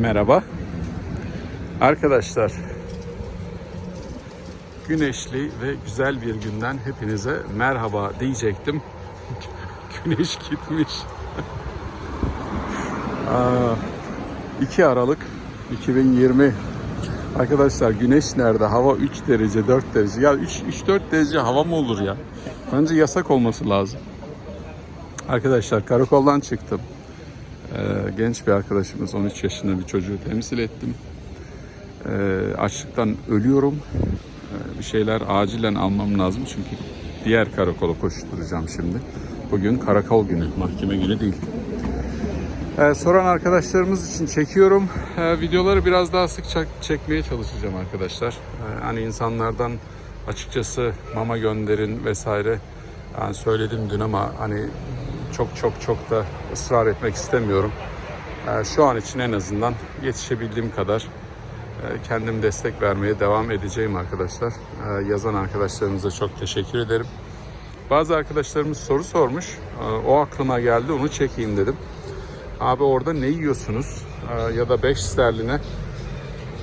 Merhaba. Arkadaşlar, güneşli ve güzel bir günden hepinize merhaba diyecektim. Güneş gitmiş. Aa, 2 Aralık 2020. Arkadaşlar güneş nerede? Hava 3 derece, 4 derece. Ya 3 3-4 derece hava mı olur ya? Bence yasak olması lazım. Arkadaşlar karakoldan çıktım. Ee, genç bir arkadaşımız 13 yaşında bir çocuğu temsil ettim. Ee, açlıktan ölüyorum. Ee, bir şeyler acilen almam lazım çünkü diğer karakola koşturacağım şimdi. Bugün karakol günü, mahkeme günü değil. Soran arkadaşlarımız için çekiyorum. Videoları biraz daha sık çek- çekmeye çalışacağım arkadaşlar. Hani insanlardan açıkçası mama gönderin vesaire. Yani söyledim dün ama hani çok çok çok da ısrar etmek istemiyorum. Ee, şu an için en azından yetişebildiğim kadar e, kendim destek vermeye devam edeceğim arkadaşlar. Ee, yazan arkadaşlarımıza çok teşekkür ederim. Bazı arkadaşlarımız soru sormuş. Ee, O aklıma geldi onu çekeyim dedim. Abi orada ne yiyorsunuz? Ya da 5 sterline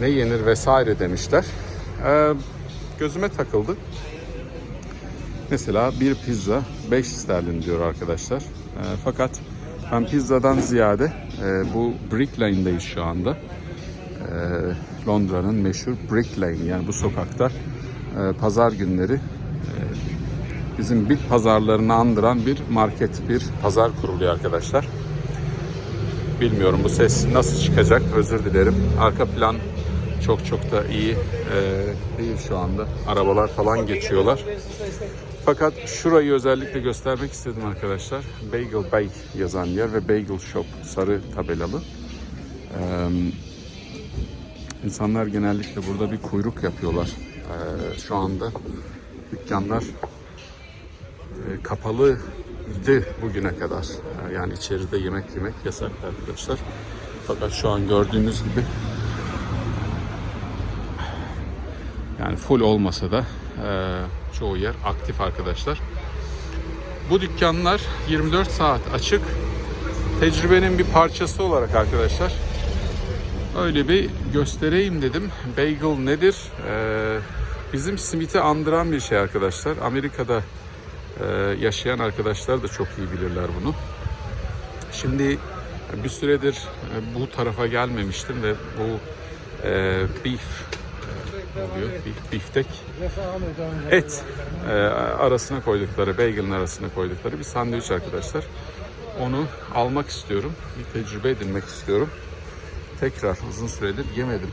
ne yenir vesaire demişler. Gözüme takıldı. Mesela bir pizza 5 sterlin diyor arkadaşlar. Ee, fakat ben pizzadan ziyade e, bu Brick Lane'deyiz şu anda. Ee, Londra'nın meşhur Brick Lane yani bu sokakta e, pazar günleri e, bizim bit pazarlarını andıran bir market, bir pazar kuruluyor arkadaşlar. Bilmiyorum bu ses nasıl çıkacak özür dilerim. Arka plan çok çok da iyi e, değil şu anda. Arabalar falan geçiyorlar. Fakat şurayı özellikle göstermek istedim arkadaşlar. Bagel Bay yazan yer ve Bagel Shop sarı tabelalı. Ee, insanlar genellikle burada bir kuyruk yapıyorlar. Ee, şu anda dükkanlar e, kapalıydı bugüne kadar. Yani içeride yemek yemek yasak arkadaşlar. Fakat şu an gördüğünüz gibi yani full olmasa da e, çoğu yer aktif arkadaşlar. Bu dükkanlar 24 saat açık. Tecrübenin bir parçası olarak arkadaşlar öyle bir göstereyim dedim. Bagel nedir? Ee, bizim simiti andıran bir şey arkadaşlar. Amerika'da e, yaşayan arkadaşlar da çok iyi bilirler bunu. Şimdi bir süredir e, bu tarafa gelmemiştim ve bu e, beef oluyor. Biftek et e, arasına koydukları, bagel'ın arasına koydukları bir sandviç arkadaşlar. Onu almak istiyorum. Bir tecrübe edinmek istiyorum. Tekrar uzun süredir yemedim.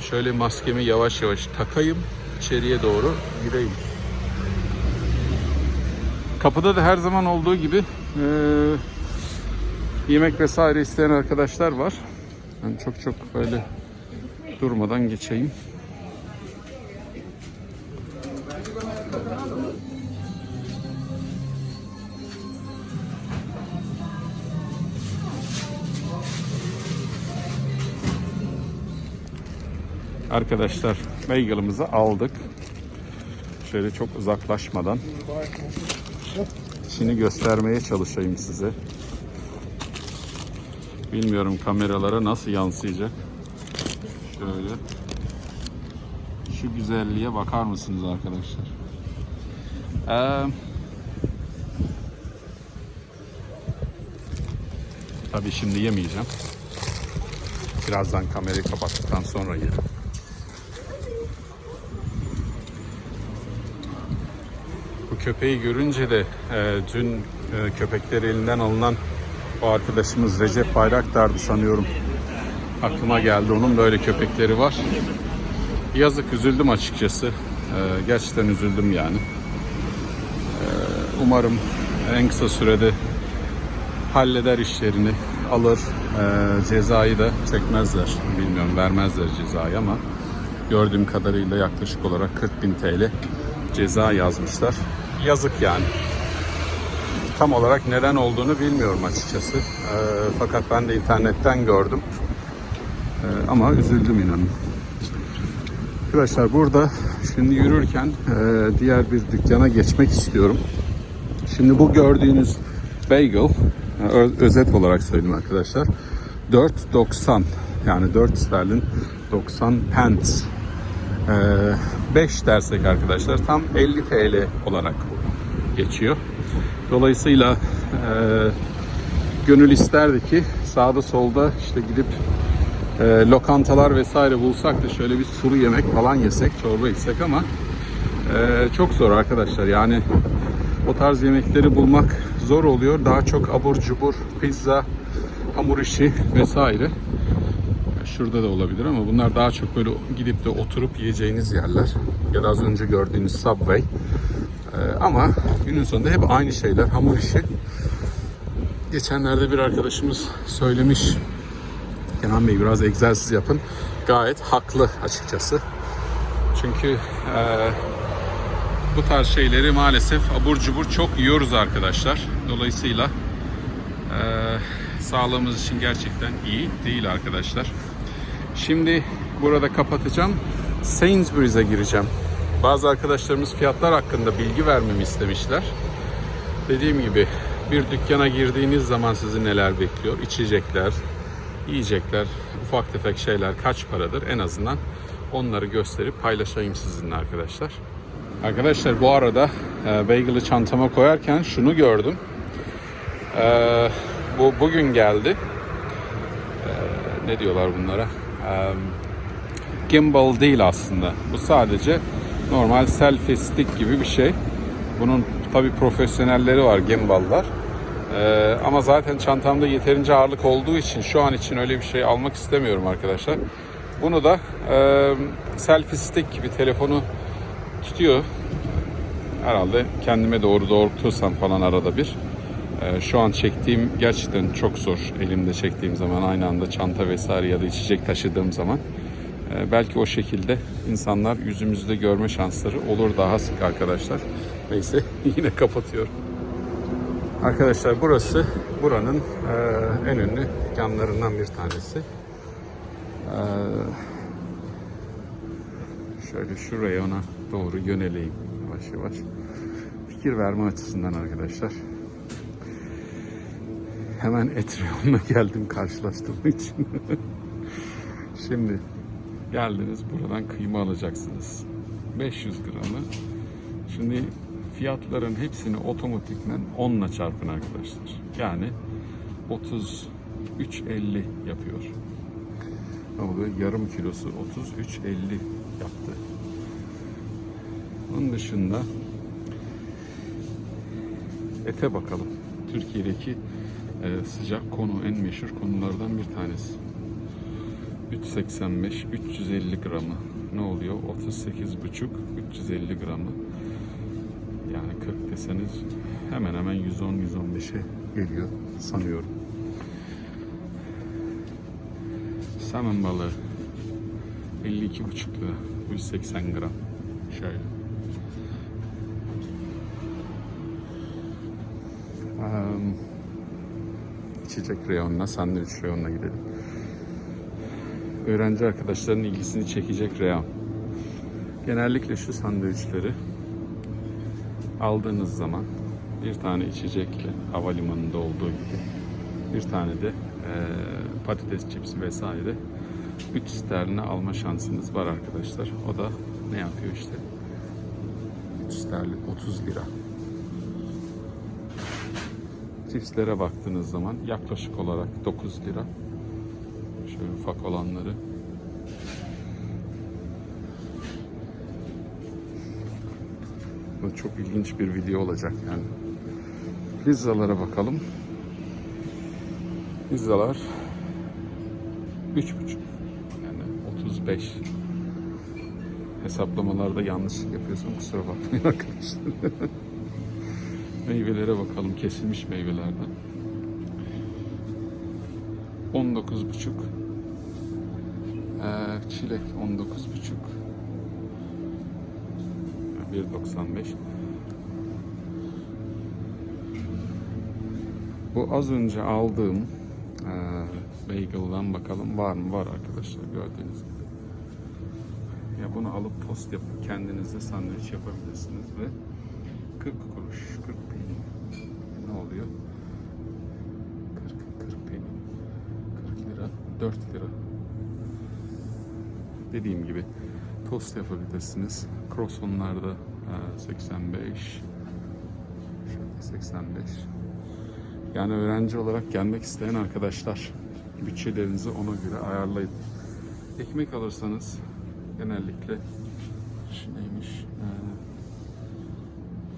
Şöyle maskemi yavaş yavaş takayım. içeriye doğru gireyim. Kapıda da her zaman olduğu gibi e, yemek vesaire isteyen arkadaşlar var. Ben çok çok böyle durmadan geçeyim. Arkadaşlar bagel'ımızı aldık. Şöyle çok uzaklaşmadan içini göstermeye çalışayım size. Bilmiyorum kameralara nasıl yansıyacak. Şöyle. Şu güzelliğe bakar mısınız arkadaşlar? Ee, tabii şimdi yemeyeceğim. Birazdan kamerayı kapattıktan sonra yerim. Bu köpeği görünce de e, dün e, köpekleri elinden alınan o arkadaşımız Recep Bayraktar'dı sanıyorum. Aklıma geldi onun böyle köpekleri var. Yazık üzüldüm açıkçası. E, gerçekten üzüldüm yani. E, umarım en kısa sürede halleder işlerini, alır. E, cezayı da çekmezler. Bilmiyorum vermezler cezayı ama gördüğüm kadarıyla yaklaşık olarak 40 bin TL ceza yazmışlar. Yazık yani. Tam olarak neden olduğunu bilmiyorum açıkçası. E, fakat ben de internetten gördüm. E, ama üzüldüm inanın. Arkadaşlar burada şimdi yürürken e, diğer bir dükkana geçmek istiyorum. Şimdi bu gördüğünüz bagel, e, özet olarak söyleyeyim arkadaşlar. 4.90 yani 4 sterlin 90 pence. Ee, 5 dersek arkadaşlar tam 50 TL olarak geçiyor. Dolayısıyla e, gönül isterdi ki sağda solda işte gidip e, lokantalar vesaire bulsak da şöyle bir sulu yemek falan yesek, çorba içsek ama e, çok zor arkadaşlar. Yani o tarz yemekleri bulmak zor oluyor. Daha çok abur cubur, pizza, hamur işi vesaire. Şurada da olabilir ama bunlar daha çok böyle gidip de oturup yiyeceğiniz yerler. Ya da az önce gördüğünüz Subway. Ee, ama günün sonunda hep aynı şeyler. Hamur işi. Geçenlerde bir arkadaşımız söylemiş. Kenan Bey biraz egzersiz yapın. Gayet haklı açıkçası. Çünkü e, bu tarz şeyleri maalesef abur cubur çok yiyoruz arkadaşlar. Dolayısıyla e, sağlığımız için gerçekten iyi değil arkadaşlar. Şimdi burada kapatacağım. Sainsbury's'e gireceğim. Bazı arkadaşlarımız fiyatlar hakkında bilgi vermemi istemişler. Dediğim gibi bir dükkana girdiğiniz zaman sizi neler bekliyor? İçecekler, yiyecekler, ufak tefek şeyler kaç paradır? En azından onları gösterip paylaşayım sizinle arkadaşlar. Arkadaşlar bu arada e, bagel'ı çantama koyarken şunu gördüm. E, bu bugün geldi. E, ne diyorlar bunlara? E, gimbal değil aslında. Bu sadece normal selfie stick gibi bir şey. Bunun tabi profesyonelleri var gimballar. Ee, ama zaten çantamda yeterince ağırlık olduğu için şu an için öyle bir şey almak istemiyorum arkadaşlar. Bunu da e, selfie stick gibi telefonu tutuyor. Herhalde kendime doğru doğrultursam falan arada bir. Ee, şu an çektiğim gerçekten çok zor. Elimde çektiğim zaman aynı anda çanta vesaire ya da içecek taşıdığım zaman. Ee, belki o şekilde insanlar yüzümüzde görme şansları olur daha sık arkadaşlar. Neyse yine kapatıyorum. Arkadaşlar burası buranın e, en ünlü dükkanlarından bir tanesi. E, şöyle şu reyona doğru yöneleyim yavaş yavaş. Fikir verme açısından arkadaşlar. Hemen et reyonuna geldim karşılaştığım için. Şimdi geldiniz buradan kıyma alacaksınız. 500 gramı. Şimdi fiyatların hepsini otomatikmen 10 ile çarpın arkadaşlar. Yani 33.50 yapıyor. Ne oluyor? Yarım kilosu 33.50 yaptı. Onun dışında ete bakalım. Türkiye'deki e, sıcak konu en meşhur konulardan bir tanesi. 385 350 gramı ne oluyor? 38,5 350 gramı. Yani 40 deseniz hemen hemen 110-115'e geliyor sanıyorum. Salmon balığı 52,5 lira 180 gram. Şöyle. Um, içecek reyonuna, sandviç reyonuna gidelim. Öğrenci arkadaşların ilgisini çekecek reyon. Genellikle şu sandviçleri aldığınız zaman bir tane içecekle havalimanında olduğu gibi bir tane de e, patates çipsi vesaire 3 sterline alma şansınız var arkadaşlar. O da ne yapıyor işte? 3 sterlin 30 lira. Chipslere baktığınız zaman yaklaşık olarak 9 lira. Şöyle ufak olanları. Bu çok ilginç bir video olacak yani. Pizzalara bakalım. Pizzalar 3,5 yani 35 hesaplamalarda yanlışlık yapıyorsam kusura bakmayın arkadaşlar. Meyvelere bakalım kesilmiş meyvelerden. 19 buçuk. Ee, çilek 19 buçuk. 1.95. Bu az önce aldığım e, bagel'dan bakalım var mı? Var arkadaşlar gördüğünüz gibi. Ya bunu alıp tost yapıp kendinize sandviç yapabilirsiniz ve 40 kuruş, 40 peni. Ne oluyor? 40, 40 peni. 40 lira. 4 lira. Dediğim gibi tost yapabilirsiniz. Croissant'larda e, 85. Şöyle 85. Yani öğrenci olarak gelmek isteyen arkadaşlar bütçelerinizi ona göre ayarlayın. Ekmek alırsanız genellikle neymiş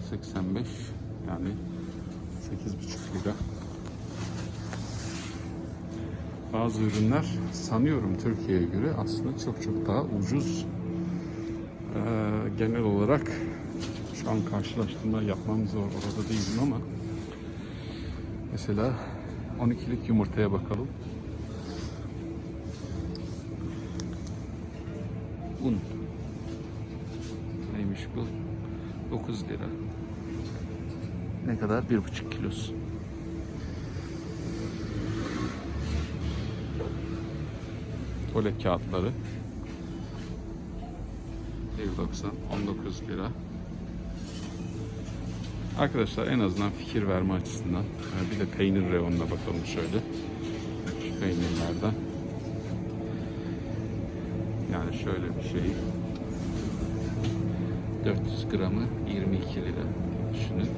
Ee, 85 yani 8,5 lira. Bazı ürünler sanıyorum Türkiye'ye göre aslında çok çok daha ucuz. Ee, genel olarak şu an karşılaştırma yapmam zor orada değilim ama mesela 12'lik yumurtaya bakalım. Un. Neymiş bu? 9 lira. Ne kadar? 1,5 kilosu. Tuvalet kağıtları. 1.90 19 lira. Arkadaşlar en azından fikir verme açısından e, bir de peynir reyonuna bakalım şöyle. Şu peynirlerden. Yani şöyle bir şey. 400 gramı 22 lira. Düşünün.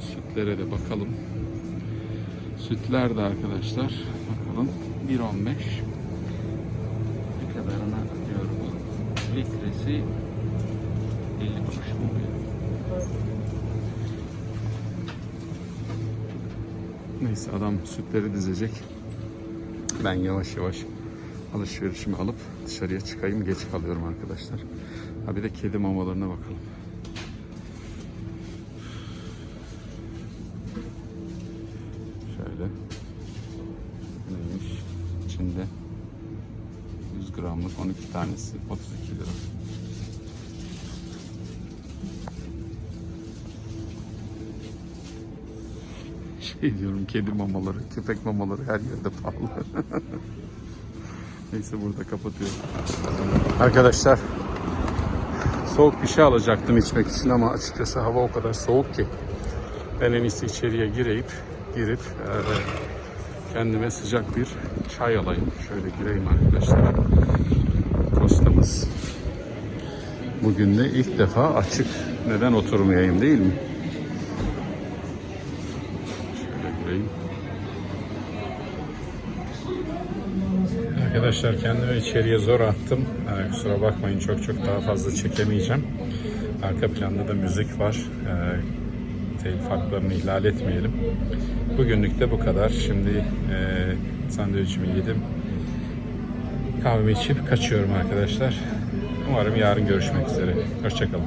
Sütlere de bakalım. Sütler de arkadaşlar bakalım 1.15 ne kadarına diyor bu litresi 50 kuruş oluyor? Neyse adam sütleri dizecek. Ben yavaş yavaş alışverişimi alıp dışarıya çıkayım. Geç kalıyorum arkadaşlar. Ha bir de kedi mamalarına bakalım. İçinde 100 gramlık 12 tanesi 32 lira. Şey diyorum kedi mamaları, köpek mamaları her yerde pahalı. Neyse burada kapatıyorum. Arkadaşlar soğuk bir şey alacaktım içmek için ama açıkçası hava o kadar soğuk ki ben en iyisi içeriye gireyip girip e, kendime sıcak bir çay alayım. Şöyle gireyim arkadaşlar. Kostamız bugün de ilk defa açık. Neden oturmayayım değil mi? Şöyle gireyim. Arkadaşlar kendimi içeriye zor attım. Ee, kusura bakmayın çok çok daha fazla çekemeyeceğim. Arka planda da müzik var. Ee, telif haklarını ihlal etmeyelim. Bugünlük de bu kadar. Şimdi e, sandviçimi yedim. Kahvemi içip kaçıyorum arkadaşlar. Umarım yarın görüşmek üzere. Hoşçakalın.